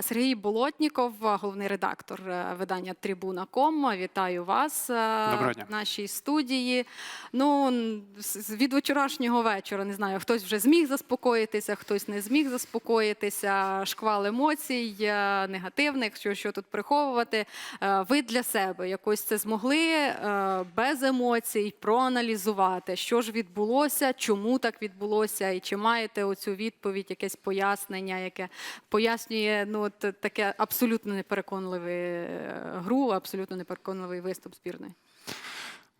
Сергій Болотніков, головний редактор е, видання Трибуна.ком. Вітаю вас е, в нашій студії. Ну від вчорашнього вечора не знаю, хтось вже зміг заспокоїтися, хтось не зміг заспокоїтися. Шквал емоцій е, негативних, що, що тут приховувати. Ви для себе якось це змогли без емоцій проаналізувати, що ж відбулося, чому так відбулося, і чи маєте оцю відповідь, якесь пояснення, яке пояснює ну от таке абсолютно непереконливе е, гру, абсолютно непереконливий виступ збірної.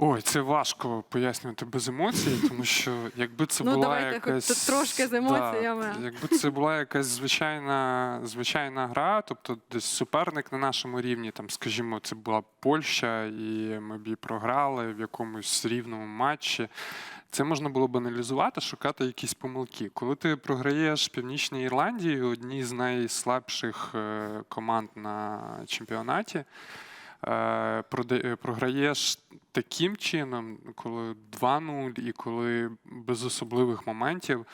Ой, це важко пояснювати без емоцій, тому що якби це Ну, була давайте хоч якась трошки з емоціями. Да, якби це була якась звичайна, звичайна гра, тобто десь суперник на нашому рівні, там, скажімо, це була Польща, і ми б її програли в якомусь рівному матчі. Це можна було б аналізувати, шукати якісь помилки. Коли ти програєш Північній Ірландії, одній з найслабших е, команд на чемпіонаті, програєш таким чином, коли 2-0 і коли без особливих моментів,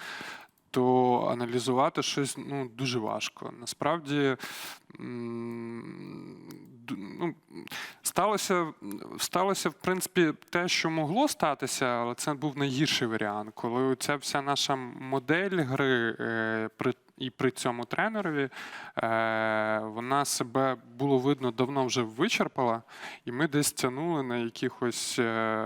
то аналізувати щось ну, дуже важко. Насправді ну, сталося, сталося, в принципі, те, що могло статися, але це був найгірший варіант, коли ця вся наша модель гри е, при і при цьому тренерові е, вона себе було видно давно вже вичерпала, і ми десь тягнули на якихось е,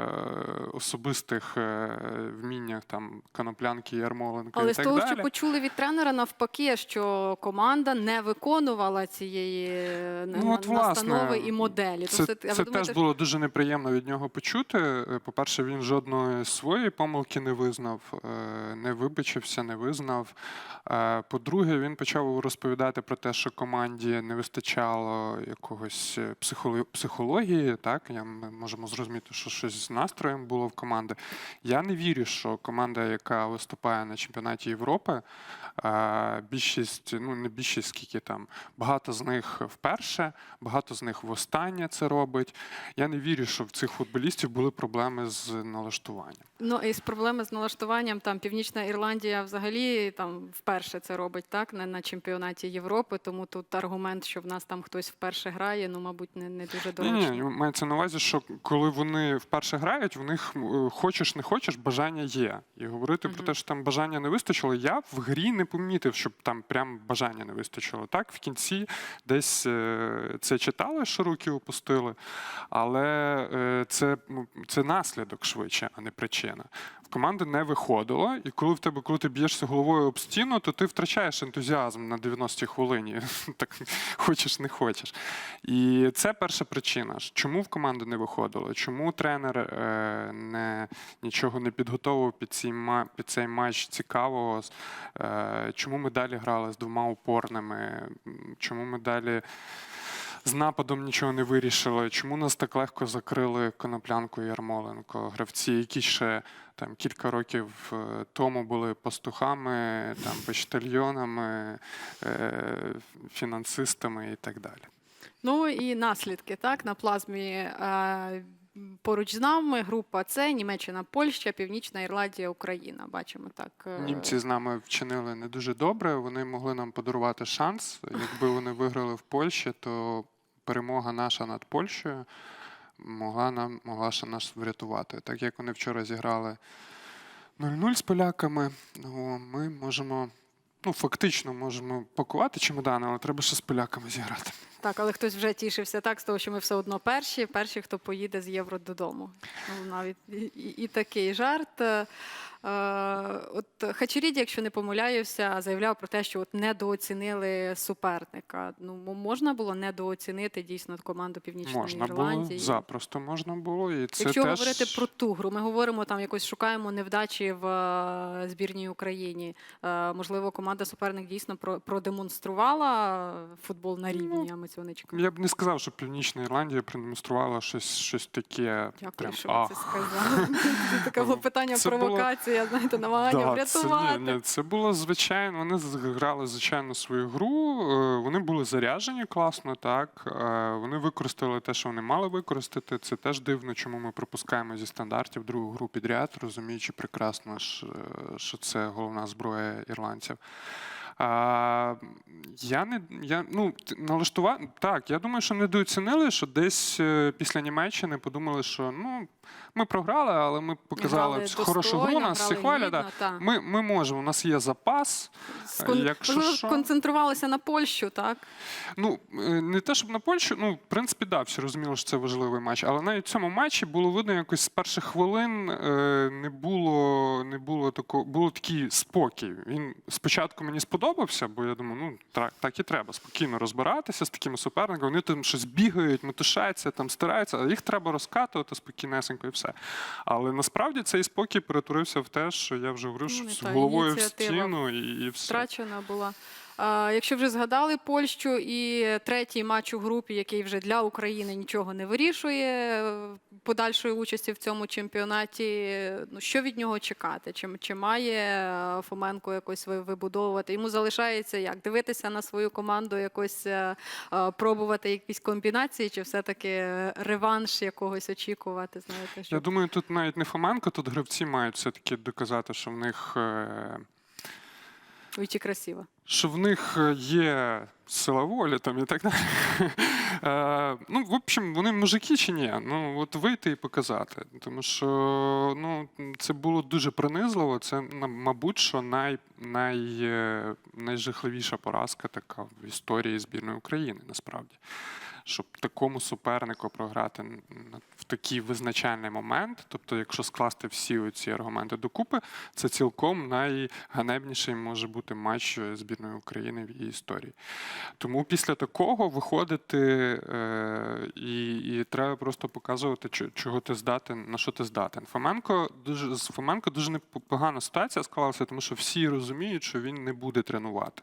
особистих е, вміннях там Коноплянки, Ярмоленка Але і з того, далі. що почули від тренера, навпаки, що команда не виконувала цієї Ну, на- от, власне, і моделі. Це, Тобто, ви це думаєте, теж було дуже неприємно від нього почути. По-перше, він жодної своєї помилки не визнав, не вибачився, не визнав. Е, По-друге, він почав розповідати про те, що команді не вистачало якогось е, психології. Так, я, ми можемо зрозуміти, що щось з настроєм було в команди. Я не вірю, що команда, яка виступає на чемпіонаті Європи, більшість, ну не більшість, скільки там, багато з них вперше, багато з них востаннє це робить. Я не вірю, що в цих футболістів були проблеми з налаштуванням. Ну і з проблеми з налаштуванням там Північна Ірландія взагалі там вперше це робить так не на чемпіонаті Європи. Тому тут аргумент, що в нас там хтось вперше грає, ну мабуть, не, не дуже Ні, доречно. ні, мається на увазі, що коли вони вперше грають, в них е, хочеш не хочеш, бажання є. І говорити про те, що там бажання не вистачило, я в грі не помітив, щоб там прям бажання не вистачило. Так, в кінці десь е, це читали, що руки опустили, але е, це, це наслідок швидше, а не причина. В команди не виходило, і коли в тебе, коли ти б'єшся головою об стіну, то ти втрачаєш ентузіазм на 90-й хвилині. Так хочеш, не хочеш. І це перша причина. Чому в команди не виходило? Чому тренер е, не, нічого не підготовив під, цей, під цей матч цікавого? Е, чому ми далі грали з двома опорними? Чому ми далі з нападом нічого не вирішили? Чому нас так легко закрили Коноплянку і Ярмоленко? Гравці, які ще там кілька років е, тому були пастухами, там почтальйонами, е, фінансистами і так далі. Ну і наслідки так на плазмі. Е, Поруч з нами група С, Німеччина, Польща, Північна Ірландія, Україна. Бачимо так. Німці з нами вчинили не дуже добре. Вони могли нам подарувати шанс. Якби вони виграли в Польщі, то перемога наша над Польщею могла нам могла ще нас врятувати. Так як вони вчора зіграли 0-0 з поляками, ну, ми можемо. Ну, фактично можемо пакувати чемодани, але треба ще з поляками зіграти. Так, але хтось вже тішився так з того, що ми все одно перші, перші, хто поїде з євро додому. Ну, навіть і, і, і такий жарт. Е, от Хачерід, якщо не помиляюся, заявляв про те, що от недооцінили суперника. Ну, можна було недооцінити дійсно команду Північної Можна Ірландії. було, запросто можна було. І це Якщо теж... говорити про ту гру, ми говоримо там якось шукаємо невдачі в е, збірній Україні. Е, можливо, команда суперник дійсно про- продемонструвала футбол на рівні, а ми цього. Я б не сказав, що Північна Ірландія продемонструвала щось, щось таке. Дякую, прям, що ви це сказали. Це таке було питання Це було- провокація, знаєте, намагання Да, це, врятувати. ні, ні, це було звичайно. Вони грали звичайно свою гру. е, Вони були заряджені класно, так. е, Вони використали те, що вони мали використати. Це теж дивно, чому ми пропускаємо зі стандартів другу гру підряд, розуміючи прекрасно, що це головна зброя ірландців. А, я не я ну т- Так, я думаю, що недооцінили, що десь е, після Німеччини подумали, що ну ми програли, але ми показали Грали хорошу гру. Нас всі хвалять. Да. та. Ми, ми можемо, у нас є запас. Скон... якщо Можливо, що- концентрувалися на Польщу, так? Ну, е, не те, щоб на Польщу, ну, в принципі, да, всі розуміли, що це важливий матч. Але навіть в цьому матчі було видно, якось з перших хвилин е, не було, не було такого, було такий спокій. Він спочатку мені сподобався, бо я думаю, ну так, і треба спокійно розбиратися з такими суперниками. Вони там щось бігають, метушаться, там стараються, а їх треба розкатувати спокійнесенько і все. Але насправді цей спокій перетворився в те, що я вже говорю, що Ну, з головою в стіну і, і все. Втрачена була. Якщо вже згадали Польщу і третій матч у групі, який вже для України нічого не вирішує подальшої участі в цьому чемпіонаті, ну що від нього чекати? Чи, чи має е, Фоменко якось ви- вибудовувати? Йому залишається як дивитися на свою команду, якось е, е, пробувати якісь комбінації, чи все-таки реванш якогось очікувати? Знаєте, що Я думаю, тут навіть не Фоменко, тут гравці мають все-таки доказати, що в них. Уйти красиво. що в них е, є сила волі там і так далі. Е, ну, в общем, вони мужики чи ні? Ну, от вийти і показати. Тому що ну, це було дуже принизливо. Це, мабуть, що най, най, е, найжахливіша поразка така в історії збірної України, насправді. Щоб такому супернику програти в такий визначальний момент, тобто, якщо скласти всі ці аргументи докупи, це цілком найганебніший може бути матч збірної України в її історії. Тому після такого виходити е, і, і треба просто показувати, чо- чого ти здатен, на що ти здатен. Фоменко дуже з Фоменко дуже непогана ситуація склалася, тому що всі розуміють, що він не буде тренувати.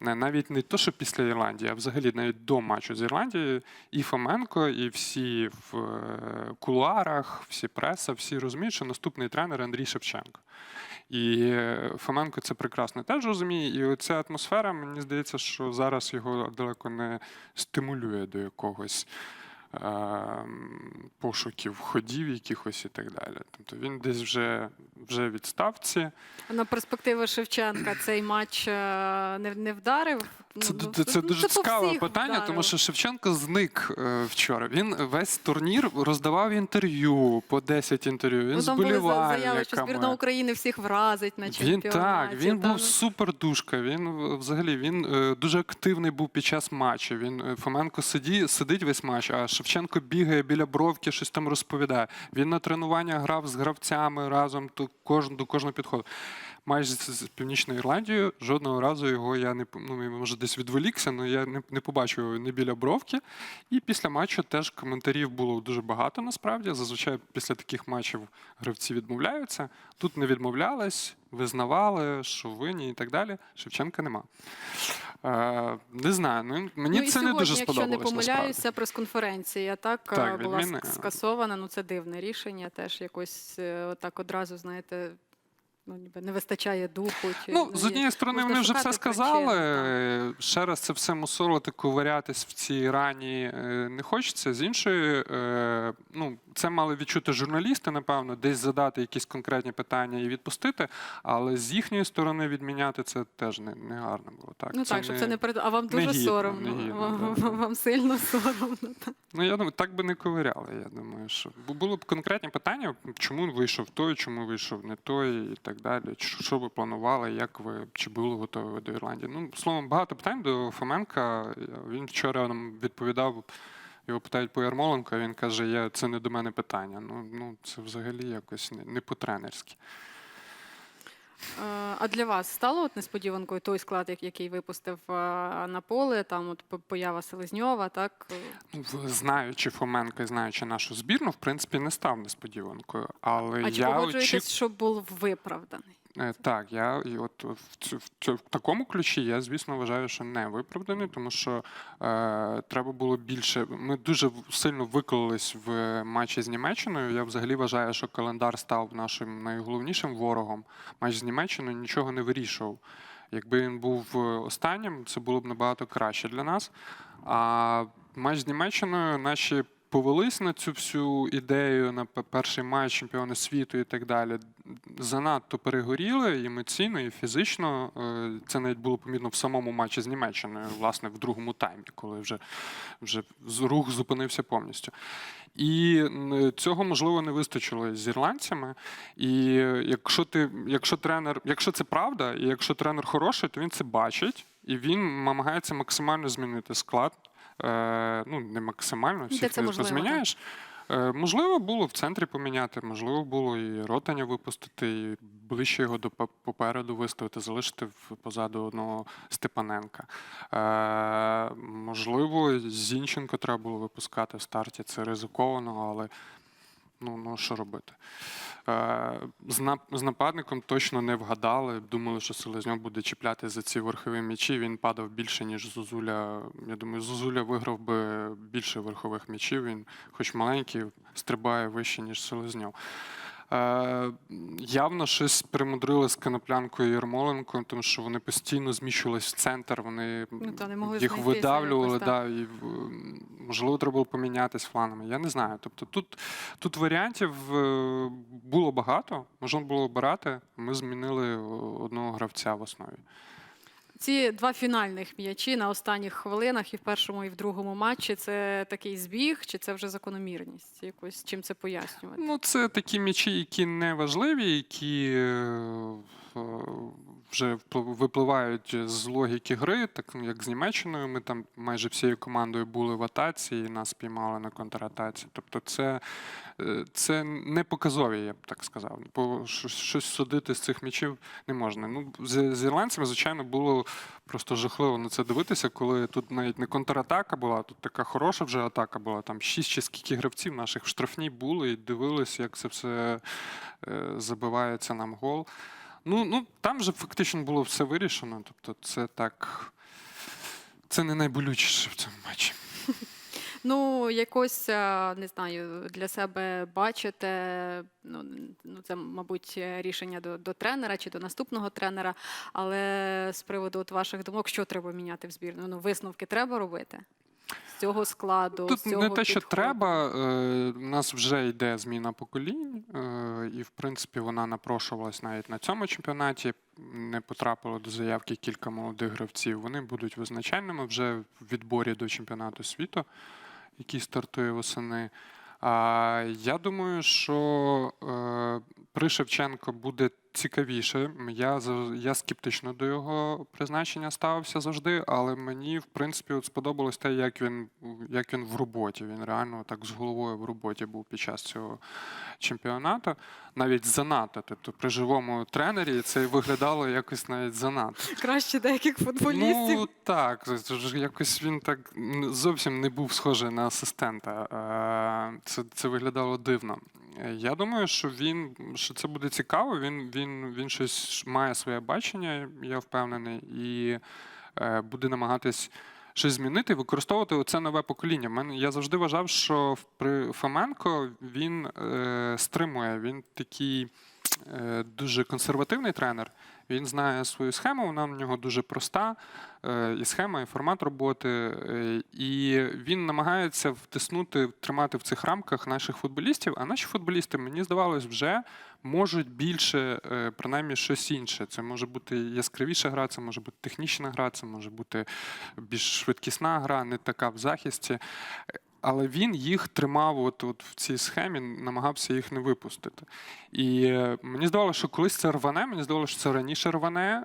Не- Навіть не то, що після Ірландії, а взагалі навіть до матчу з Ірландією, і Фоменко, і всі в е, кулуарах, всі преса, всі розуміють, що наступний тренер Андрій Шевченко. І е, Фоменко це прекрасно теж розуміє. І оця атмосфера, мені здається, що зараз його далеко не стимулює до якогось пошуків ходів якихось і так далі. Тобто він десь вже, вже відставці. На перспективи Шевченка цей матч е, не, не вдарив. Це, Ну, це, це ну, дуже цікаве питання, тому що Шевченко зник е, вчора. Він весь турнір роздавав інтерв'ю по 10 інтерв'ю. Він ну, там були заяви, що збірна України всіх вразить на Він так, він та, був ну. супер душка. Він взагалі він е, дуже активний був під час матчу. Він Фоменко сиді, сидить весь матч, а Шевченко бігає біля бровки, щось там розповідає. Він на тренування грав з гравцями разом, до кожного підходу. Матч з, Північною Ірландією жодного разу його я не ну, може десь відволікся, але я не, не побачив його не біля бровки. І після матчу теж коментарів було дуже багато насправді. Зазвичай після таких матчів гравці відмовляються. Тут не відмовлялись, визнавали, що винні і так далі. Шевченка нема. Е, не знаю, ну, мені ну, це сьогодні, не дуже якщо сподобалось. не помиляюся, прес-конференція так, е, Так, була відміни. скасована. Ну це дивне рішення. Теж якось е, так одразу, знаєте, ну ніби не вистачає духу. Чи, Ну, з однієї сторони, вони вже все сказали. причини, так. Ще раз це все мусорити, ковирятись в цій рані е, не хочеться. З іншої, е, ну, це мали відчути журналісти, напевно, десь задати якісь конкретні питання і відпустити. Але з їхньої сторони відміняти це теж не, не гарно було. Так, Ну так, щоб це не перед. А вам дуже гідно, соромно. не гідно, вам, да. вам сильно соромно. так. Ну, я думаю, так би не ковиряли. Я думаю, що було б конкретні питання, чому вийшов той, чому вийшов не той, і так далі. Що, що ви планували, як ви чи були готові до Ірландії? Ну, словом, багато питань до Фоменка. Він вчора нам відповідав. Його питають по Ярмоленко, а він каже: я, це не до мене питання. Ну, ну це взагалі якось не, не по-тренерськи. Е, А для вас стало от несподіванкою той склад, який випустив е, на поле? Там от поява Селезньова, так? Ну, знаючи Фоменка і знаючи нашу збірну, в принципі, не став несподіванкою. Але А чи погоджуєтесь, очі... що був виправданий? Е, Так, я і от в, цю- в, цю- в такому ключі я, звісно, вважаю, що не виправданий, тому що е, треба було більше. Ми дуже сильно виклались в матчі з Німеччиною. Я взагалі вважаю, що календар став нашим найголовнішим ворогом. Матч з Німеччиною нічого не вирішував. Якби він був е, останнім, це було б набагато краще для нас. А матч з Німеччиною наші повелись на цю всю ідею на перший матч чемпіони світу і так далі. Занадто перегоріли і емоційно, і фізично. Е, Це навіть було помітно в самому матчі з Німеччиною, власне, в другому таймі, коли вже, вже рух зупинився повністю. І цього можливо не вистачило з ірландцями. І е, якщо ти, якщо тренер, якщо це правда, і якщо тренер хороший, то він це бачить і він намагається максимально змінити склад. Е, ну, не максимально, Де всіх це не можливо, зміняєш. Можливо, було в центрі поміняти, можливо, було і ротання випустити, і ближче його до по- попереду виставити, залишити позаду одного Степаненка. Е, можливо, Зінченко треба було випускати в старті. Це ризиковано, але ну, ну що робити? Е, з, нападником точно не вгадали. Думали, що Селезньов буде чіпляти за ці верхові м'ячі. Він падав більше, ніж Зозуля. Я думаю, Зозуля виграв би більше верхових м'ячів. Він, хоч маленький, стрибає вище, ніж Селезньов. Е, явно щось примудрили з Коноплянкою і Ярмоленко, тому що вони постійно зміщувались в центр, вони Ну, то не могли їх видавлювали, да, і, можливо, треба було помінятись фланами. Я не знаю. Тобто тут, тут варіантів е, було багато, можна було обирати. Ми змінили одного гравця в основі. Ці два фінальних м'ячі на останніх хвилинах і в першому, і в другому матчі це такий збіг, чи це вже закономірність? Якось чим це пояснювати? Ну, це такі м'ячі, які не важливі, які е, вже випливають з логіки гри, так ну, як з Німеччиною. Ми там майже всією командою були в атаці і нас піймали на контратаці. Тобто, це, е, це не показові, я б так сказав. Бо щось- судити з цих м'ячів не можна. Ну, з, з ірландцями, звичайно, було просто жахливо на це дивитися, коли тут навіть не контратака була, тут така хороша вже атака була. Там шість чи скільки гравців наших в штрафній були і дивились, як це все е, забивається нам гол. Ну, ну там же фактично було все вирішено. Тобто, це так. Це не найболючіше в цьому матчі. Ну, якось е, не знаю, для себе бачите. Ну, ну це, мабуть, рішення до, до тренера чи до наступного тренера. Але з приводу от ваших думок, що треба міняти в збірну? Ну, висновки треба робити цього складу. Тут цього не те, що підходу? треба. е, У нас вже йде зміна поколінь, е, і в принципі вона напрошувалась навіть на цьому чемпіонаті. Не потрапило до заявки кілька молодих гравців. Вони будуть визначальними вже в відборі до чемпіонату світу, який стартує восени. А я думаю, що е, при Шевченко буде цікавіше. Я, я скептично до його призначення ставився завжди, але мені, в принципі, от сподобалось те, як він, як він в роботі. Він реально так з головою в роботі був під час цього чемпіонату. Навіть занадто. Тобто при живому тренері це виглядало якось навіть занадто. краще деяких футболістів. Ну так, якось він так зовсім не був схожий на асистента. Це, це виглядало дивно. Е, Я думаю, що він що це буде цікаво. Він, він, він щось має своє бачення, я впевнений, і е, буде намагатись. Щось змінити, використовувати це нове покоління. Мене я завжди вважав, що при Фоменко він е, стримує. Він такий е, дуже консервативний тренер. Він знає свою схему, вона в нього дуже проста. е, І схема, і формат роботи. е, І він намагається втиснути, тримати в цих рамках наших футболістів. А наші футболісти, мені здавалось, вже можуть більше, е, принаймні, щось інше. Це може бути яскравіша гра, це може бути технічна гра, це може бути більш швидкісна гра, не така в захисті. Але він їх тримав от, от в цій схемі, намагався їх не випустити. І е, мені здавалося, що колись це рване, мені здавалося, що це раніше рване.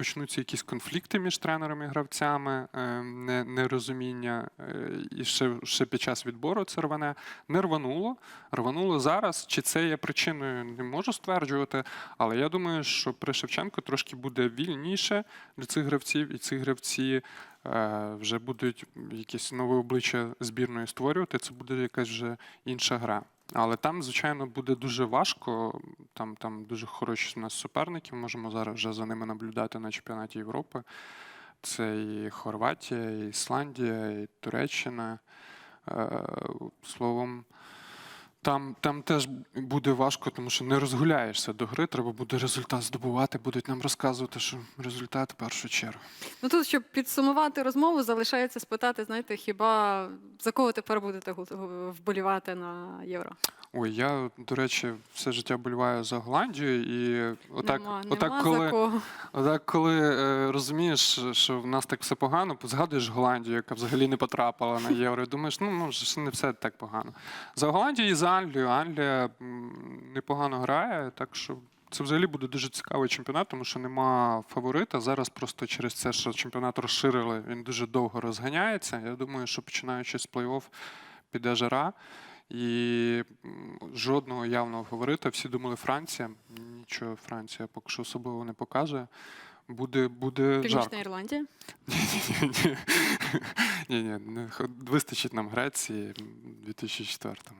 Почнуться якісь конфлікти між тренерами і гравцями, е, нерозуміння, е, і ще, ще під час відбору це рване. Не рвануло. Рвануло зараз. Чи це є причиною, не можу стверджувати. Але я думаю, що при Шевченко трошки буде вільніше для цих гравців, і ці гравці е, вже будуть якісь нове обличчя збірної створювати. Це буде якась вже інша гра. Але там, звичайно, буде дуже важко. Там, там дуже хороші у нас суперники. Можемо зараз вже за ними наблюдати на чемпіонаті Європи. Це і Хорватія, і Ісландія, і Туреччина. Е, Словом, Там, там теж буде важко, тому що не розгуляєшся до гри, треба буде результат здобувати, будуть нам розказувати, що результат в першу чергу. Ну тут, щоб підсумувати розмову, залишається спитати, знаєте, хіба за кого тепер будете вболівати на євро? Ой, я, до речі, все життя боліваю за Голландію, і отак, нема, отак нема коли, за кого. отак, коли е, розумієш, що в нас так все погано, згадуєш Голландію, яка взагалі не потрапила на євро, і думаєш, ну може ж не все так погано. За Голландію і за Англію. Англія непогано грає, так що. Це взагалі буде дуже цікавий чемпіонат, тому що нема фаворита. Зараз просто через це, що чемпіонат розширили, він дуже довго розганяється. Я думаю, що починаючи з плей-офф піде жара. І жодного явного фаворита. Всі думали Франція. Нічого Франція поки що особливо не показує. Буде, буде жарко. Ірландія. Ні, ні, х- вистачить нам Греції в 2004-му.